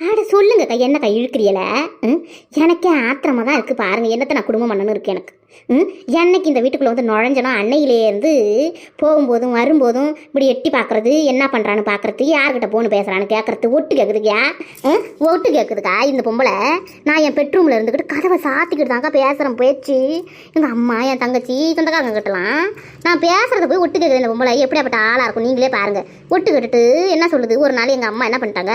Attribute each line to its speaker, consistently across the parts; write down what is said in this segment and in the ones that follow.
Speaker 1: ஆட சொல்லுங்கக்கா என்னக்கா இழுக்கிறியல ம்? எனக்கே ஆத்திரமா தான் இருக்குது பாருங்க. என்னத்தை நான் குடும்பம் பண்ணணும் இருக்கு எனக்கு. என்னைக்கு இந்த வீட்டுக்குள்ளே வந்து நுழைஞ்சனோ அன்னையிலே இருந்து போகும்போதும் வரும்போதும் இப்படி எட்டி பார்க்குறது என்ன பண்ணுறான்னு பார்க்குறது யார்கிட்ட போன்னு பேசுகிறான்னு கேட்குறது ஒட்டு கேட்குதுக்கியா ம் ஒட்டு கேட்குதுக்கா இந்த பொம்பளை? நான் என் பெட்ரூமில் இருந்துக்கிட்டு கதவை சாத்திக்கிட்டு தாங்க பேசுகிறேன் பேச்சு. எங்கள் அம்மா என் தங்கச்சி சொந்தக்காரங்க கிட்டலாம். நான் பேசுகிறத போய் ஒட்டு கேட்குது இந்த பொம்பளை. எப்படியாப்பட்ட ஆளாக இருக்கும் நீங்களே பாருங்கள் ஒட்டு கேட்டுட்டு என்ன சொல்லுது? ஒரு நாள் எங்கள் அம்மா என்ன பண்ணிட்டாங்க?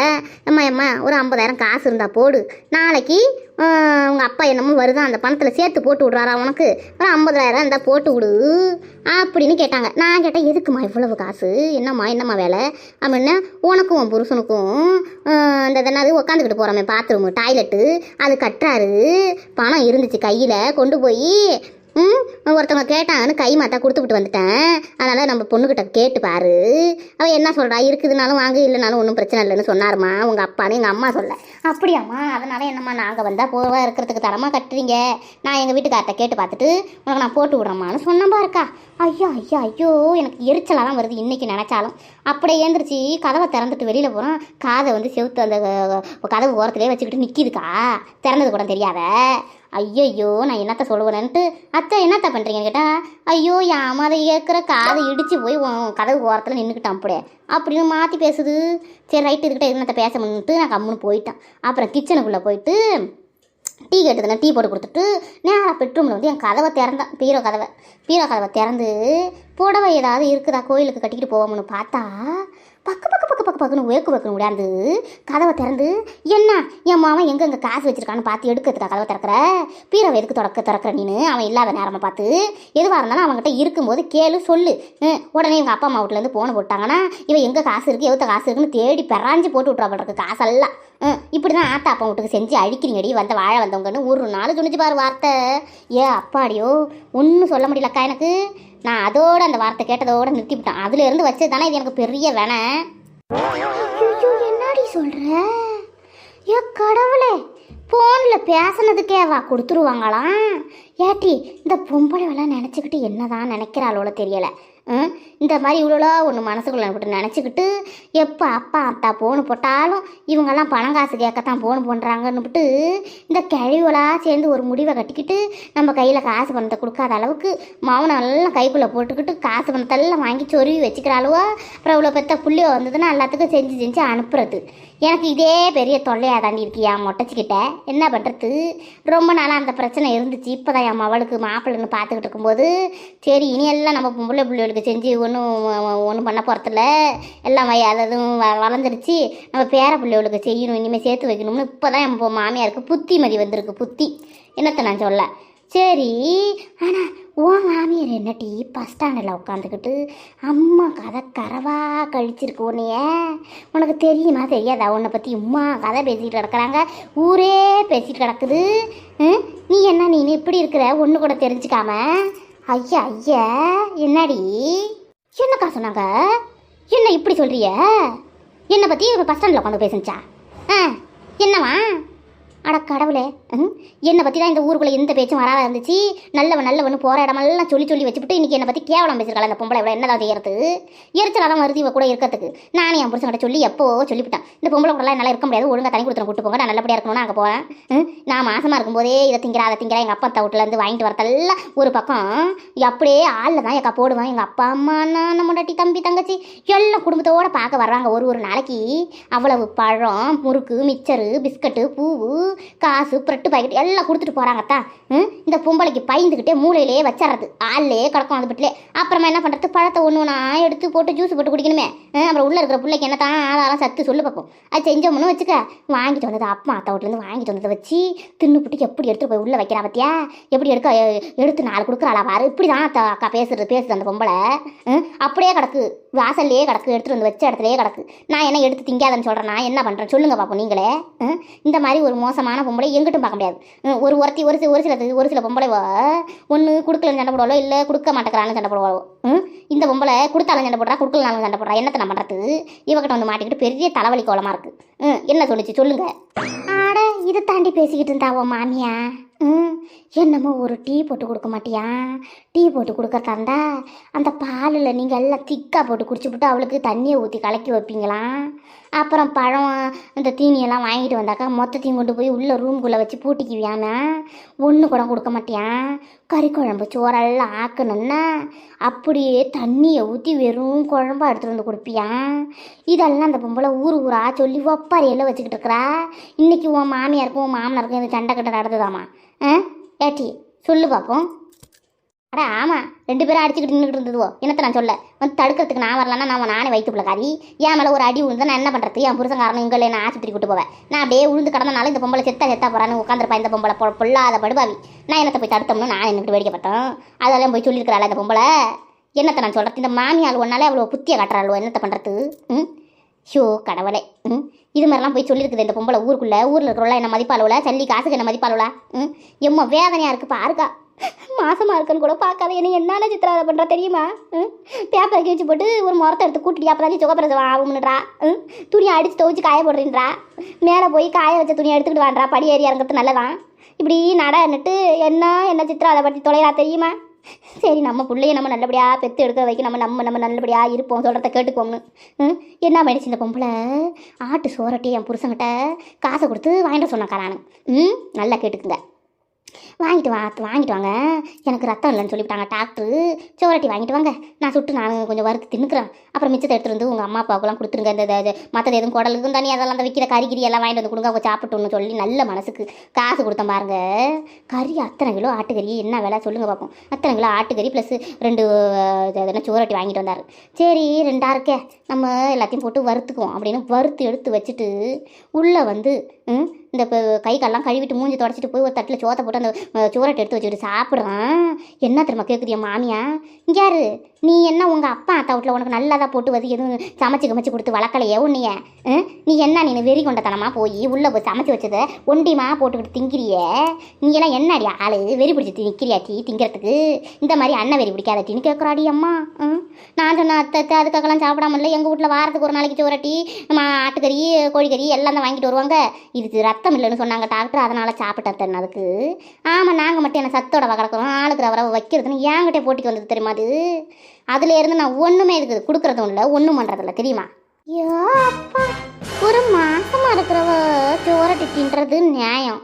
Speaker 1: அம்மா அம்மா ஒரு ஐம்பதாயிரம் காசு இருந்தால் போடு. நாளைக்கு உங்கள் அப்பா என்னமோ வருதான் அந்த பணத்தில் சேர்த்து போட்டு விட்றாரா உனக்கு? ஒரு ஐம்பதாயிரம் இருந்தால் போட்டு விடு. அப்படின்னு கேட்டாங்க. நான் கேட்டேன் எதுக்குமா இவ்வளவு காசு? என்னம்மா என்னம்மா வேலை? அப்படின்னா உனக்கும் உன் புருஷனுக்கும் இந்த என்னது உட்காந்துக்கிட்டு போகிறோமே பாத்ரூமு டாய்லெட்டு அது கட்டுறாரு. பணம் இருந்துச்சு கையில் கொண்டு போய் ம் ஒருத்தவங்க கேட்டாங்கன்னு கை மாத்தா விட்டு வந்துட்டேன். அதனால் நம்ம பொண்ணுக்கிட்ட கேட்டு பாரு. அவள் என்ன சொல்கிறா இருக்குதுனாலும் வாங்க இல்லைனாலும் ஒன்றும் பிரச்சனை இல்லைன்னு சொன்னாருமா. உங்கள் அப்பான்னு எங்கள் அம்மா சொல்ல. அப்படியாம்மா அதனால் என்னம்மா நாங்கள் வந்தால் போவா இருக்கிறதுக்கு தரமாக கட்டுறீங்க. நான் எங்கள் வீட்டுக்கார்ட்ட கேட்டு பார்த்துட்டு உனக்கு நான் போட்டு விட்றேம்மான்னு சொன்னேன் பாருக்கா. ஐயோ ஐயோ ஐயோ எனக்கு எரிச்சலாக தான் வருது இன்றைக்கி நினச்சாலும். அப்படியே ஏந்திரிச்சு கதவை திறந்துட்டு வெளியில் போகிறோம் காதை வந்து செவுத்து அந்த கதவு ஓரத்துலேயே வச்சுக்கிட்டு நிற்கிதுக்கா திறந்தது கூட தெரியாத. ஐயையோ நான் என்னத்த சொல்லுவேன்ட்டு அத்தை என்னத்த பண்ணுறீங்கன்னு கேட்டால் ஐயோ என் அம்மா அதை கேட்குற காதை இடித்து போய் கதவு ஓரத்தில் நின்றுக்கிட்டான் அப்படியே அப்படின்னு மாற்றி பேசுது. சரி ரைட்டு இதுக்கிட்ட என்னத்த பேச முடியுன்ட்டு நான் கம்முன்னு போயிட்டேன். அப்புறம் கிச்சனுக்குள்ளே போயிட்டு டீ கேட்டதுன்னா டீ போட்டு கொடுத்துட்டு நேராக பெட்ரூமில் வந்து என் கதவை திறந்தேன். பீரோ கதவை. பீரோ கதவை திறந்து புடவை ஏதாவது இருக்குதா? கோயிலுக்கு கட்டிக்கிட்டு போவோம்னு பார்த்தா பக்கு பக்கு பக்கு பக்கு பக்குன்னு வேக்கு வைக்கணும் முடியாது கதவை திறந்து என்ன? என் மாவன் எங்கெங்கே காசு வச்சிருக்கான்னு பார்த்து எடுக்கிறதுக்கா கதவை திறக்கிற? பீரவை எதுக்கு திறக்க திறக்கிற நீனு? அவன் இல்லாத நேரமாக பார்த்து. எதுவாக இருந்தாலும் அவங்ககிட்ட இருக்கும்போது கேளு சொல்லு. உடனே எங்கள் அப்பா அம்மா வீட்டிலேருந்து போன போட்டாங்கன்னா இவன் எங்கே காசு இருக்குது எவ்வளோ காசு இருக்குன்னு தேடி பெறாஞ்சு போட்டு விட்றா பண்ணுறக்கு காசெல்லாம் இப்படி தான் ஆத்தா அப்பா வீட்டுக்கு செஞ்சு அழிக்கிறீங்கடி வந்த வாழ வந்தவங்கன்னு ஒரு நாள் துணிச்சு பாரு வார்த்தை. ஏ அப்பாடியோ ஒன்றும் சொல்ல முடியலக்கா எனக்கு. நான் அதோட அந்த வார்த்தை கேட்டதோட நிறுத்திவிட்டேன். அதுல இருந்து வச்சது தானே இது எனக்கு பெரிய வேணை. ஐயோ என்னடி சொல்ற? ஏ கடவுளே ஃபோனில் பேசுனதுக்கேவா கொடுத்துருவாங்களாம். ஏட்டி இந்த பொம்பளைவெல்லாம் நினச்சிக்கிட்டு என்னதான் நினைக்கிறாளோல தெரியலை. இந்த மாதிரி இவ்வளோ ஒன்று மனசுக்குள்ள போட்டு நினச்சிக்கிட்டு எப்போ அப்பா அத்தா ஃபோனு போட்டாலும் இவங்கெல்லாம் பணம் காசு கேட்கத்தான் போன் பண்ணுறாங்கன்னுபிட்டு இந்த கிழவிகளாக சேர்ந்து ஒரு முடிவை கட்டிக்கிட்டு நம்ம கையில் காசு பணத்தை கொடுக்காத அளவுக்கு மௌனம் எல்லாம் கைக்குள்ளே போட்டுக்கிட்டு காசு பணத்தெல்லாம் வாங்கி சொருவி வச்சுக்கிறாளுவோ? அப்புறம் இவ்வளோ பெற்ற புள்ளியோ வந்ததுன்னா எல்லாத்துக்கும் செஞ்சு செஞ்சு அனுப்புறது. எனக்கு இதே பெரிய தொல்லையாக தாண்டி இருக்கியா மொட்டச்சிக்கிட்ட. என்ன பண்ணுறது ரொம்ப நாளாக அந்த பிரச்சனை இருந்துச்சு. இப்போ தான் என் மவளுக்கு மாப்பிள்ளைன்னு பார்த்துக்கிட்டு இருக்கும்போது சரி இனி எல்லாம் நம்ம பொம்பளை பிள்ளைகளுக்கு செஞ்சு ஒன்றும் ஒன்றும் பண்ண போகிறதில்ல எல்லாம் வய அதுவும் வளர்ந்துருச்சு. நம்ம பேர பிள்ளைகளுக்கு செய்யணும் இனிமேல் சேர்த்து வைக்கணும்னு இப்போ தான் என் மாமியாருக்கு புத்தி மதி வந்திருக்கு புத்தி. என்னத்தை நான் சொல்ல? சரி ஆனால் உன் மாமியார் என்னட்டி பஸ் ஸ்டாண்டில் உட்காந்துக்கிட்டு அம்மா கதை கரவா கழிச்சிருக்கு உன்னைய? உனக்கு தெரியுமா தெரியாதா? உன்னை பற்றி உம்மா கதை பேசிக்கிட்டு கிடக்குறாங்க. ஊரே பேசிட்டு கிடக்குது. ம்? நீ என்ன நீ இப்படி இருக்கிற? ஒன்று கூட தெரிஞ்சுக்காம? ஐயா ஐயா என்னடி? என்னக்கா சொன்னாங்க? என்ன இப்படி சொல்றிய? என்னை பற்றி பஸ் ஸ்டாண்டில் உட்காந்து பேசுச்சா ஆ என்னவா? அட கடவுளே ம், என்னை பற்றி தான் இந்த ஊருக்குள்ளே எந்த பேச்சும் வராத இருந்துச்சு? நல்லவன் நல்லவனு போகிற இடமெல்லாம் சொல்லி சொல்லி வச்சுட்டு இன்றைக்கி என்னை பற்றி கேவலம் பேசிருக்காள் அந்த பொம்பளை இவ்வளோ என்னதான் செய்யறது? எரிச்சலாக தான் வருது இவ கூட இருக்கிறதுக்கு. நானே என் புருஷன் சொல்லி எப்போ சொல்லிவிட்டேன். இந்த பொம்பளை கூடலாம் என்னால் இருக்க முடியாது. ஒழுங்கா தனி கொடுத்துன கூட்டு போங்க. நான் நல்லபடியாக இருக்கணும்னு அங்கே போவேன். நான் மாசமாக இருக்கும்போதே இதை திங்கிறா அதை திங்கிறா எங்கள் அப்பா தவுட்டிலேருந்து வாங்கிட்டு வரதெல்லாம் ஒரு பக்கம். அப்படியே ஆளில் தான் எக்கா போடுவேன். எங்கள் அப்பா அம்மா நான் நம்ம டட்டி தம்பி தங்கச்சி எல்லாம் குடும்பத்தோடு பார்க்க வர்றாங்க. ஒரு ஒரு நாளைக்கு அவ்வளவு பழம் முறுக்கு மிச்சரு பிஸ்கட்டு பூவு காசு பிரட்டு பாக்கெட் எல்லாம் கொடுத்துட்டு போகிறாங்கத்தான் இந்த பொம்பளைக்கு பயந்துக்கிட்டே மூளையிலேயே வச்சிடறது. ஆள்லே கிடக்கும் அது பட்டிலே. அப்புறமா என்ன பண்ணுறது பழத்தை ஒன்று ஒன்றா எடுத்து போட்டு ஜூஸ் போட்டு குடிக்கணுமே. அப்புறம் உள்ளே இருக்கிற பிள்ளைக்கு என்ன தான் ஆளாலாம் சத்து சொல்லு பார்ப்போம் அது செஞ்சோம்னு வச்சுக்க. வாங்கிட்டு வந்தது அப்பா அத்தா வீட்டிலேருந்து வாங்கிட்டு வந்ததை வச்சு தின்னுபிட்டு எப்படி எடுத்துட்டு போய் உள்ளே வைக்கிறா பத்தியா? எப்படி எடுக்க எடுத்து நாலு கொடுக்குறாளா பாரு. இப்படி தான் அக்கா பேசுறது பேசுது அந்த பொம்பளை. அப்படியே கிடக்கு. வாசல்லையே கிடக்கு. எடுத்துட்டு வந்து வச்ச இடத்துலையே கிடக்கு. நான் என்ன எடுத்து திங்காதன்னு சொல்கிறேன் நான் என்ன பண்ணுறேன் சொல்லுங்கள் பார்ப்போம் நீங்களே. இந்த மாதிரி ஒரு மோசம் மோசமான பொம்பளை எங்கிட்டும் பார்க்க முடியாது. ஒரு ஒருத்தி ஒரு ஒரு சில ஒரு சில பொம்பளை ஒன்று கொடுக்கலன்னு சண்டை போடுவாளோ இல்லை கொடுக்க மாட்டேங்கிறான்னு சண்டை போடுவாளோ இந்த பொம்பளை கொடுத்தாலும் சண்டை போடுறா கொடுக்கலனாலும் சண்டை போடுறா என்னத்தை நான் பண்ணுறது இவகிட்ட வந்து மாட்டிக்கிட்டு பெரிய தலைவலி கோலமாக இருக்குது என்ன சொல்லுச்சு சொல்லுங்கள் ஆட இதை தாண்டி பேசிக்கிட்டு இருந்தாவோ மாமியா? என்னமோ ஒரு டீ போட்டு கொடுக்க மாட்டியா? டீ போட்டு கொடுக்கறதா இருந்தா அந்த பாலில் நீங்கள் எல்லாம் திக்காக போட்டு குடிச்சுப்புட்டு அவளுக்கு தண்ணியை ஊற்றி கலக்கி வைப்பீங்களாம் அப்புறம் பழம் இந்த தீனியெல்லாம் வாங்கிட்டு வந்தாக்கா மொத்தத்தையும் கொண்டு போய் உள்ள ரூம்குள்ளே வச்சு பூட்டிக்குவியானா ஒன்று கூட கொடுக்க மாட்டியா? கறி குழம்பு சோறெல்லாம் ஆக்கணுன்னா அப்படியே தண்ணியை ஊற்றி வெறும் குழம்பா எடுத்துகிட்டு வந்து கொடுப்பியா? இதெல்லாம் அந்த பொம்பளை ஊர் ஊரா சொல்லி ஒப்பாரி வச்சுக்கிட்டு இருக்கிறா? இன்றைக்கி உன் மாமியாருக்கும் உன் மாமனாருக்கும் இந்த சண்டை கட்ட நடந்ததாமா? ஆ? ஏட்டி சொல்லு பார்ப்போம் அட ஆமாம் ரெண்டு பேரும் அடிச்சுக்கிட்டு நின்றுட்டு இருந்ததுவோ. என்னத்தை நான் சொல்ல? வந்து தடுக்கிறதுக்கு நான் வரலன்னா நான் நானே வயிற்று பிள்ளைக்காரி என் மேலே ஒரு அடி விழுந்தா நான் என்ன பண்ணுறது என் புருஷன் காரணம் இங்கே நான் ஆஸ்பத்திரி கூட்டு போவேன். நான் அப்படியே உழுந்து கடந்தனால இந்த பொம்பளை செத்தா செத்தா போகிறான்னு உட்காந்துருப்பா இந்த பொம்பளை பொ- பொல்லாத படுபாவி. நான் என்னத்தை போய் தடுத்தோம்னு நான் என்னட்டு பார்த்தோம் அதெல்லாம் போய் சொல்லியிருக்கிறாள் இந்த பொம்பளை? என்னத்தை நான் சொல்கிறது இந்த மாமியால் ஒன்னாலே அவ்வளோ புத்திய காட்டுறாளோ? என்னத்தை பண்ணுறது ம்? ஷோ கடவுளே. ம்? இது மாதிரிலாம் போய் சொல்லியிருக்குது இந்த பொம்பளை ஊருக்குள்ளே. ஊரில் இருக்கிறவள என்ன மதிப்பாளவில் சல்லி காசுக்கு என்ன மதிப்பாளுவலா ம்? எம்மா வேதனையாக இருக்குது பாருக்கா மாசமாக இருக்குன்னு கூட பார்க்காத. என்ன என்னென்ன சித்திராதை பண்ணுறா தெரியுமா? ம்? பேப்பரை கிழிச்சு போட்டு ஒரு முரத்தை எடுத்து கூட்டிட்டு அப்போ தான் சுகப்பிரசவம் ஆகும்னுன்றா ம்? துணியை அடித்து துவச்சி காய போடுறீன்றா. மேலே போய் காய வச்ச துணியை எடுத்துக்கிட்டு வான்றா. படி ஏறி இறங்குறது நல்லதான். இப்படி நடன்னுட்டு என்ன என்ன சித்திராதை பற்றி தொலைகிறா தெரியுமா? சரி நம்ம பிள்ளைய நம்ம நல்லபடியாக பெற்று எடுக்க வைக்க நம்ம நம்ம நம்ம நல்லபடியாக இருப்போம். சொல்கிறத கேட்டுக்கோங்க ம்? என்ன பண்ணிடுச்சு இந்த பொம்பளை? ஆட்டு சோரட்டி என் புருஷங்கிட்ட காசை கொடுத்து வாங்கிட்டு சொன்னாக்கா நான் ம்? நல்லா கேட்டுக்குங்க. வாங்கிட்டு வா வாங்கிட்டு வாங்க. எனக்கு ரத்தம் இல்லைன்னு சொல்லிவிட்டாங்க டாக்டரு. சோரட்டி வாங்கிட்டு வாங்க. நான் சுட்டு நான் கொஞ்சம் வறுத்து தின்னுக்கிறேன். அப்புறம் மிச்சத்தை எடுத்துகிட்டு வந்து உங்கள் அம்மா அப்பாவுக்குலாம் கொடுத்துருங்க. இந்த இந்த- மற்றது எதுவும் குடலுக்கும் தண்ணி அதெல்லாம் அந்த விற்கிற கறிகிரி எல்லாம் வாங்கிட்டு வந்து கொடுங்க. அவங்க சாப்பிட்டோன்னு சொல்லி நல்ல மனசுக்கு காசு கொடுத்த பாருங்க. கறி அத்தனை கிலோ ஆட்டுக்கறி என்ன வேலை சொல்லுங்கள் பார்ப்போம் அத்தனை கிலோ ஆட்டுக்கறி ப்ளஸ் ரெண்டு இது என்ன சோரட்டி வாங்கிட்டு வந்தார். சரி ரெண்டா இருக்கே. நம்ம எல்லாத்தையும் போட்டு வறுத்துக்குவோம் அப்படின்னு வறுத்து எடுத்து வச்சுட்டு உள்ளே வந்து இந்த கை கால்லாம் கழுவிட்டு மூஞ்சி தொடச்சிட்டு போய் ஒரு தட்டில் சோத்தை போட்டு அந்த சோரட்டை எடுத்து வச்சுட்டு சாப்பிட்றான். என்ன தெரியுமா கேட்குது என் மாமியா? இங்க யாரு? நீ என்ன உங்கள் அப்பா அத்தா வீட்டில் உனக்கு நல்லதா போட்டு வந்து எதுவும் சமைச்சு கமைச்சு கொடுத்து வளர்க்கலையே உன்னைய? நீ என்ன நீ வெறி கொண்டத்தனமாக போய் உள்ளே போய் சமைச்சு வச்சதை ஒண்டிமா போட்டுக்கிட்டு திங்கிறியே? நீ எல்லாம் என்னடி ஆளு? வெறி பிடிச்சி நிற்கிறியாட்டி திங்கிறதுக்கு? இந்த மாதிரி அண்ணன் வெறி பிடிக்காதட்டின்னு கேட்குறாடி அம்மா. நான் சொன்ன அத்தை அதுக்காகலாம் சாப்பிடாம இல்லை எங்கள் வீட்டில் வாரத்துக்கு ஒரு நாளைக்கு சோரட்டி நம்ம ஆட்டுக்கறி கோழிக்கறி எல்லாம் தான் வாங்கிட்டு வருவாங்க. இதுக்கு ரத்தம் இல்லைன்னு சொன்னாங்க டாக்டர். அதனால் சாப்பிட்டேன் அதுக்கு. ஆமாம் நாங்கள் மட்டும் என்ன சத்தோட வளர்க்குறோம். ஆளுக்கு அவரை வைக்கிறதுன்னு என்கிட்ட போட்டிக்கு வந்தது தெரியுமா அது? அதுலேருந்து நான் ஒன்றுமே இருக்குது கொடுக்குறதும் இல்லை ஒன்றும் பண்ணுறதில்ல தெரியுமா? ஐயோ அப்பா. ஒரு மாசமாக இருக்கிறவ சோரட்டி தின்றது நியாயம்.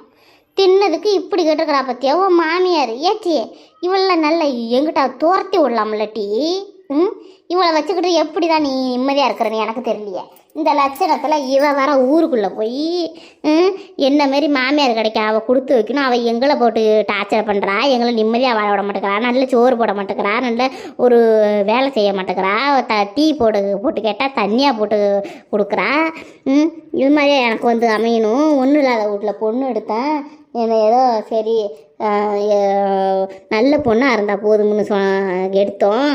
Speaker 1: தின்னதுக்கு இப்படி கேட்டுருக்கிறா பத்தியா? ஓ மாமியார் ஏச்சி இவள நல்ல எங்கிட்ட துரத்தி விடலாம்ல டீ? ம்? இவளை வச்சுக்கிட்டு எப்படி தான் நீ நிம்மதியாக இருக்கிறன்னு எனக்கு தெரியலையே. இந்த லட்சணத்தில் இவன் வர ஊருக்குள்ளே போய் என்ன மாரி மாமியார் கிடைக்க அவள் கொடுத்து வைக்கணும். அவள் எங்களை போட்டு டார்ச்சர் பண்ணுறா எங்களை நிம்மதியாக வாழ விட மாட்டேங்கிறா நல்ல சோறு போட மாட்டேங்கிறா நல்ல ஒரு வேலை செய்ய மாட்டேங்கிறா த டீ போட்டு போட்டு கேட்டால் தண்ணியாக போட்டு கொடுக்குறா. இது மாதிரியே எனக்கு வந்து அமையணும். ஒன்றும் இல்லாத வீட்டில் பொண்ணு எடுத்தேன் என்னை ஏதோ சரி நல்ல பொண்ணாக இருந்தால் போதும்னு சொ எடுத்தோம்.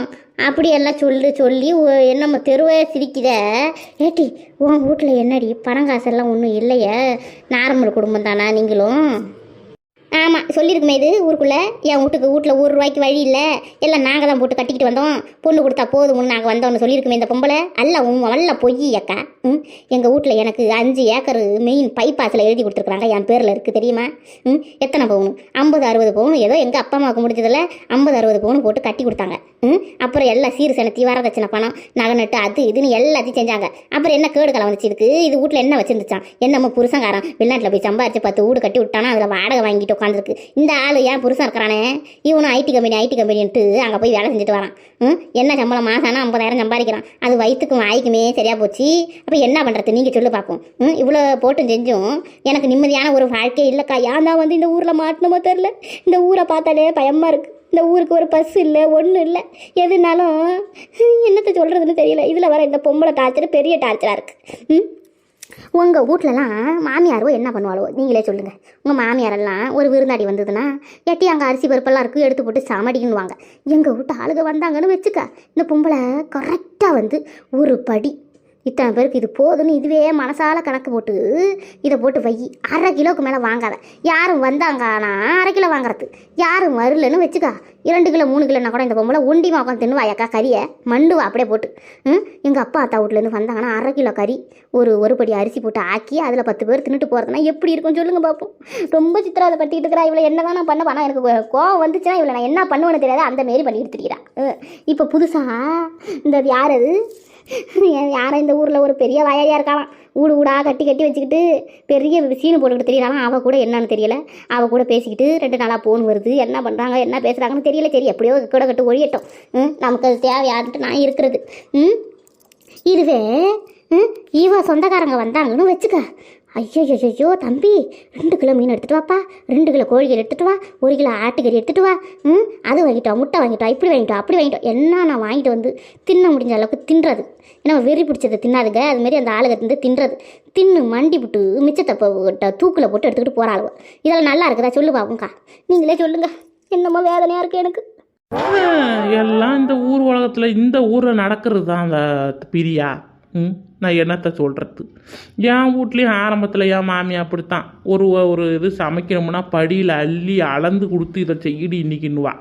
Speaker 1: அப்படியெல்லாம் சொல்லி சொல்லி ஒ- என்னம்மா தெருவே சிரிக்குத ஏட்டி உன் வீட்டில் என்னடி? பணம் காசெல்லாம் ஒன்றும் இல்லையே. நார்மல் குடும்பம் தானா நீங்களும்? ஆமாம் சொல்லியிருக்குமே இது ஊருக்குள்ளே. என் வீட்டுக்கு வீட்டில் ஒரு ரூபாய்க்கு வழி இல்லை? எல்லாம் நாங்கள் தான் போட்டு கட்டிக்கிட்டு வந்தோம். பொண்ணு கொடுத்தா போதும்னு நாங்கள் வந்தோம்னு சொல்லியிருக்குமே இந்த பொம்பளை. அல்ல உன் வல்ல பொய் அக்கா. ம் எங்கள் வீட்டில் எனக்கு அஞ்சு ஏக்கர் மெயின் பைபாஸில் எழுதி கொடுத்துருக்குறாங்க. என் பேரில் இருக்குது தெரியுமா? ம் எத்தனை பவுன்? ஐம்பது அறுபது பவுன்? ஏதோ எங்கள் அப்பா அம்மாவுக்கு முடிஞ்சதில் ஐம்பது அறுபது பவுன் போட்டு கட்டி கொடுத்தாங்க. ம் அப்புறம் எல்லாம் சீர் சனத்தி வரதட்சணை பணம் நகை நட்டு அது இதுன்னு எல்லாத்தையும் செஞ்சாங்க. அப்புறம் என்ன கேடு காலம் வந்துச்சு இதுக்கு? இது வீட்டில் என்ன வச்சுருந்துச்சான் என்னமோ புருஷங்காரன் வெளிநாட்டில் போய் சம்பாரிச்சு பத்து வீடு கட்டி விட்டானா? அதில் வாடகை வாங்கிட்டு உட்காந்துருக்கு இந்த ஆள் ஏன் புருஷன் இருக்கிறானே? இவனும் ஐடி கம்பெனி ஐடி கம்பெனின்ட்டு அங்கே போய் வேலை செஞ்சுட்டு வரான். ம்? என்ன சம்பளம்? மாசானா ஐம்பதாயிரம் சம்பாதிக்கிறான். அது வயிற்றுக்கும் வாய்க்குமே சரியாக போச்சு. அப்போ என்ன பண்ணுறது நீங்கள் சொல்லு பார்ப்போம் ம்? இவ்வளோ போட்டும் செஞ்சும் எனக்கு நிம்மதியான ஒரு வாழ்க்கையே இல்லைக்கா. ஏன் தான் வந்து இந்த ஊரில் மாட்டணுமோ தெரில. இந்த ஊரை பார்த்தாலே பயமாக இருக்குது இந்த ஊருக்கு ஒரு பஸ் இல்லை ஒன்றும் இல்லை. எதுனாலும் என்னத்தை சொல்கிறதுன்னு தெரியல. இதில் வர இந்த பொம்பளை டார்ச்சர் பெரிய டார்ச்சராக இருக்குது ம்? உங்கள் வீட்லலாம் மாமியாரோ என்ன பண்ணுவாளோ? நீங்களே சொல்லுங்கள் உங்கள் மாமியாரெல்லாம் ஒரு விருந்தாடி வந்ததுன்னா எட்டி அங்கே அரிசி பருப்பெல்லாம் இருக்குது எடுத்து போட்டு சாமடிக்குன்னுவாங்க எங்கள் வீட்டு ஆளுங்க வந்தாங்கன்னு வச்சுக்க இந்த பொம்பளை கரெக்டாக வந்து ஒரு படி. இத்தனை பேருக்கு இது போதும்னு இதுவே மனசால கணக்கு போட்டு இதை போட்டு வை. அரை கிலோவுக்கு மேலே வாங்காத. யாரும் வந்தாங்கன்னா அரை கிலோ வாங்குறது. யாரும் வரலன்னு வச்சுக்கா இரண்டு கிலோ மூணு கிலோனா கூட இந்த பொம்பளை ஒண்டிமா உட்காந்து தின்னுவாயாக்கா கறியை. மண்டுவா அப்படியே போட்டு. ம்? எங்கள் அப்பா அத்தா வீட்லேருந்து வந்தாங்கன்னா அரை கிலோ கறி ஒரு ஒரு படி அரிசி போட்டு ஆக்கி அதில் பத்து பேர் தின்னுட்டு போகிறதுனா எப்படி இருக்கும் சொல்லுங்கள் பார்ப்போம் ரொம்ப சித்திராதை படுத்திக்கிட்டு இருக்கிறா இவ்வளோ என்ன தான் நான் பண்ண ஆனால் எனக்கு கோவம் வந்துச்சுன்னா இவ்வளோ நான் என்ன பண்ணுவேன்னு தெரியாது. அந்த மாரி பண்ணி திரியிறா இப்போ புதுசாக இந்த யார் அது? யாரை இந்த ஊரில் ஒரு பெரிய வயலியாக இருக்காளாம். ஊடு ஊடா கட்டி கட்டி வச்சுக்கிட்டு பெரிய சீனு போட்டுக்கிட்டு தெரியலாம் அவள் கூட என்னன்னு தெரியல. அவள் கூட பேசிக்கிட்டு ரெண்டு நாளாக ஃபோன் வருது. என்ன பண்ணுறாங்க என்ன பேசுகிறாங்கன்னு தெரியல. சரி எப்படியோ கூட கட்டு ஒழியட்டும் ம் நமக்கு அது தேவையான்ட்டு நான் இருக்கிறது. ம் இதுவே ம், இவ சொந்தக்காரங்க வந்தாங்கன்னு வச்சுக்க. ஐயோ தம்பி ரெண்டு கிலோ மீன் எடுத்துட்டு வாப்பா. ரெண்டு கிலோ கோழிகள் எடுத்துட்டு வா. ஒரு கிலோ ஆட்டுக்கறி எடுத்துட்டு வா. ம்? அது வாங்கிட்டோம் முட்டை வாங்கிட்டோம் இப்படி வாங்கிட்டு அப்படி வாங்கிட்டோம் என்ன நான் வாங்கிட்டு வந்து தின்ன முடிஞ்ச அளவுக்கு தின்றது. ஏன்னா வெறி பிடிச்சதை தின்னாதுங்க. அதுமாரி அந்த ஆளுக தின்னு தின்றது. தின்னு மண்டி விட்டு மிச்சத்தை தூக்கில் போட்டு எடுத்துக்கிட்டு போகிற ஆளுவ இதெல்லாம் நல்லா இருக்குதா? சொல்லு பாப்புங்கக்கா நீங்களே சொல்லுங்க. என்னமோ வேதனையாக இருக்குது எனக்கு.
Speaker 2: எல்லாம் இந்த ஊர் உலகத்தில் இந்த ஊரில் நடக்கிறது தான் அந்த பிரியா. ம்? நான் என்னத்தை சொல்கிறது என் வீட்லேயும் ஆரம்பத்தில் என் மாமி அப்படித்தான். ஒரு ஒரு இது சமைக்கணும்னா படியில் அள்ளி அளந்து கொடுத்து இதை செய்யிடி இன்றைக்கின்னுவா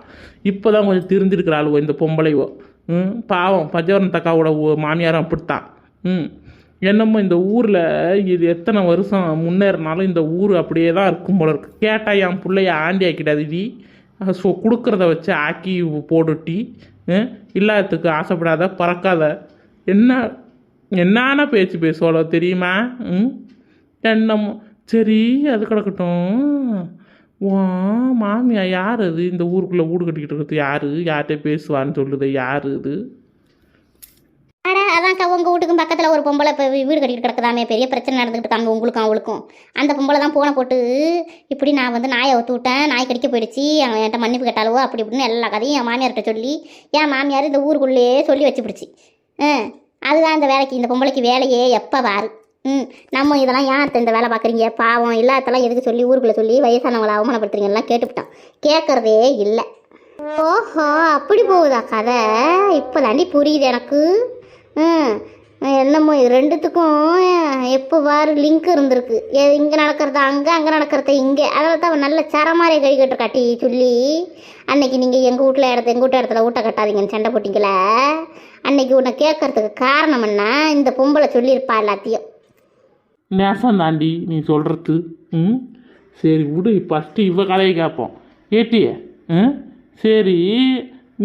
Speaker 2: இப்போ தான் கொஞ்சம் திருந்திருக்கிறாளுவோ இந்த பொம்பளைவோ. ம் பாவம் பஞ்சவரன் தக்காவோட மாமியாரும் அப்படித்தான். ம் என்னமோ இந்த ஊரில் இது எத்தனை வருஷம் முன்னேறினாலும் இந்த ஊர் அப்படியே தான் இருக்கும் போல இருக்கு. கேட்டால் என் பிள்ளைய ஆண்டி ஆக்கிடாதுடி. ஸோ கொடுக்குறத வச்சு ஆக்கி போடுட்டி இல்லாததுக்கு ஆசைப்படாத பறக்காத. என்ன என்னான பேச்சு பேசுவாளோ தெரியுமா? ம்? என்னமோ. சரி அது கிடக்கட்டும். வா மாமியா யார் அது? இந்த ஊருக்குள்ளே வீடு கட்டிக்கிட்டு இருக்கிறது யார்? யார்கிட்ட பேசுவான்னு சொல்லுது யார் இது?
Speaker 1: அதான்க்கா உங்கள் வீட்டுக்கும் பக்கத்தில் ஒரு பொம்பளை இப்போ வீடு கட்டிட்டு கிடக்குதாமே. பெரிய பிரச்சனை நடந்துகிட்டு இருக்காங்க உங்களுக்கும் அவளுக்கும். அந்த பொம்பளை தான் போனை போட்டு இப்படி நான் வந்து நாயை ஒத்து விட்டேன் நாய் கடிக்க போயிடுச்சு அவன் என்கிட்ட மன்னிப்பு கேட்டாலோ அப்படி இப்படின்னு எல்லா கதையும் என் மாமியார்கிட்ட சொல்லி என் மாமியார் இந்த ஊருக்குள்ளேயே சொல்லி வச்சு பிடிச்சி. ஆ. அதுதான் இந்த வேலைக்கு இந்த பொம்பளைக்கு வேலையே எப்போ வாரு ம் நம்ம இதெல்லாம் ஏன் இந்த வேலை பார்க்குறீங்க? பாவம் இல்லாதெல்லாம் எதுக்கு சொல்லி ஊருக்குள்ளே சொல்லி வயசானவங்களை அவமானப்படுத்துறீங்கலாம் கேட்டுவிட்டோம் கேட்குறதே இல்லை. ஓஹோ அப்படி போகுதா கதை? இப்போ தாண்டி புரியுது எனக்கு. ம் என்னமோ இது ரெண்டுத்துக்கும் எப்போ வேறு லிங்க் இருந்திருக்கு. இங்கே நடக்கிறத? அங்கே அங்கே நடக்கிறத? இங்கே. அதில் தான் நல்ல சரமாரி கழி கட்டு கட்டி சொல்லி அன்னைக்கு நீங்கள் எங்கள் வீட்டில் இடத்த எங்கள் வீட்டு இடத்துல ஊட்ட கட்டாதீங்கன்னு சண்டை போட்டிங்களே? அன்னைக்கு உன்னை கேட்கறதுக்கு காரணம் என்ன? இந்த பொம்பளை சொல்லியிருப்பா எல்லாத்தையும்.
Speaker 2: நேசம் தாண்டி நீ சொல்கிறது ம்? சரி விடு ஃபஸ்ட்டு இவ கதையை கேட்போம். ஏட்டிய ம்? சரி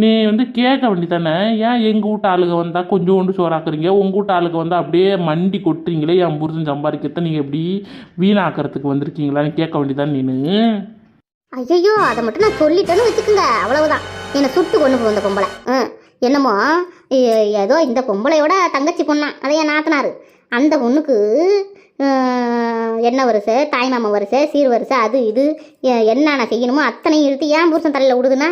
Speaker 2: நீ வந்து கேட்க வேண்டி தானே ஏன் எங்கள் வீட்டு ஆளுங்க வந்தால் கொஞ்சோண்டு சோறாக்குறீங்க? உங்கள் வீட்டு ஆளுங்க வந்து அப்படியே மண்டி கொட்டுறீங்களே? என் புருஷன் சம்பாதிக்கிறத நீங்கள் எப்படி வீணாக்கிறதுக்கு வந்திருக்கீங்களான்னு கேட்க வேண்டியதான் நீனு?
Speaker 1: ஐயோ அதை மட்டும் நான் சொல்லிட்டேன்னு வச்சுக்கோங்க. அவ்வளவுதான். என்னை சுட்டு கொண்டு போகும் இந்த பொம்பளை. ம். என்னமோ ஏதோ இந்த பொம்பளையோட தங்கச்சி பொண்ணா. அதே என் நாத்தனார். அந்த பொண்ணுக்கு என்ன வரிசை? தாய்மாமன் வரிசை சீர் வரிசை அது இது. என்னென்ன செய்யணுமோ அத்தனையும் இழுத்து ஏன் புருஷன் தலையில் விடுதுன்னா?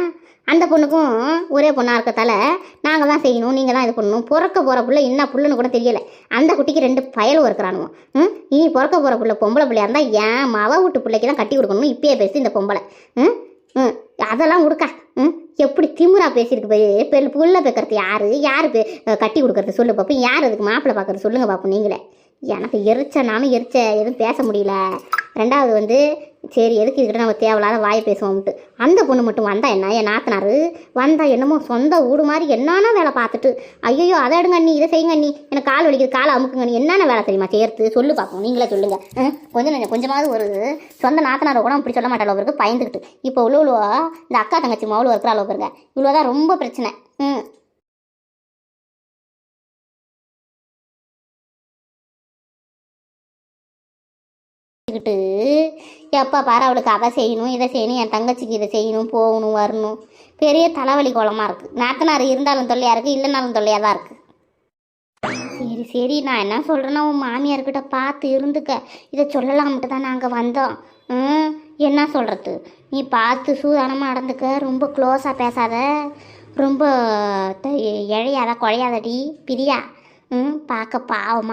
Speaker 1: அந்த பொண்ணுக்கும் ஒரே பொண்ணாக இருக்கத்தால நாங்கள் தான் செய்யணும் நீங்கள் தான் இது பண்ணணும். பிறக்க போகிற பிள்ளை என்ன புள்ளுன்னு கூட தெரியலை. அந்த குட்டிக்கு ரெண்டு பயலும் இருக்கிறானுவோ. ம்? இனி பிறக்க போகிற பிள்ளை பொம்பளை பிள்ளையா இருந்தால் ஏன் மவ வீட்டு பிள்ளைக்கு தான் கட்டி கொடுக்கணும் இப்பயே பேசி இந்த பொம்பளை. ம்? ம். அதெல்லாம் கொடுக்கா ம்? எப்படி திமுறா பேசியிருக்கு போய் பெல் புள்ள பேக்கிறது யாரு? யார் பே கட்டி கொடுக்கறது சொல்லு பார்ப்போம் யார் அதுக்கு மாப்பிள்ளை பார்க்கறது சொல்லுங்கள் பார்ப்போம் நீங்களே. எனக்கு எரிச்ச நானும் எரிச்ச எதுவும் பேச முடியல. ரெண்டாவது வந்து சரி எதுக்கு இதுக்கிட்ட நம்ம தேவையில்லாத வாயை பேசுவோம்ட்டு. அந்த பொண்ணு மட்டும் வந்தா என்ன? என் நாத்தனார் வந்தா என்னமோ சொந்த வீடு மாதிரி என்னென்ன வேலை பார்த்துட்டு ஐயோ அதை எடுங்க அண்ணி இதை செய்யுங்க அண்ணி. எனக்கு கால் வலிக்குது காலை அமுக்குங்க என்னென்ன வேலை தெரியுமா? சேர்த்து சொல்லு பார்ப்போம் நீங்களே சொல்லுங்கள் கொஞ்சம் கொஞ்சம் கொஞ்சமாவது ஒரு சொந்த நாத்தனாரை கூட இப்படி சொல்ல மாட்டாள் அவருக்கு பயந்துக்கிட்டு இப்போ இவ்வளோ இந்த அக்கா தங்கச்சி மவுளு இருக்கிற அளவுக்கு இருங்க இவ்வளோ தான் ரொம்ப பிரச்சனை. ம். கிட்டு எப்போ பாரு அவளுக்கு அதை செய்யணும் இதை செய்யணும் என் தங்கச்சிக்கு இதை செய்யணும் போகணும் வரணும். பெரிய தலைவலி கோலமாக இருக்குது நாத்தனார் இருந்தாலும் தொல்லையாக இருக்குது இல்லைனாலும் தொல்லையாக தான் இருக்குது சரி சரி நான் என்ன சொல்கிறேன்னா உன் மாமியார்கிட்ட பார்த்து இருந்துக்க. இதை சொல்லலாம்ட்டு தான் நாங்கள் வந்தோம். ம் என்ன சொல்கிறது நீ பார்த்து சூதானமாக நடந்துக்க. ரொம்ப க்ளோஸாக பேசாத. ரொம்ப த- இழையாத குழையாதடி பிரியா. ம் பார்க்க பாவமாக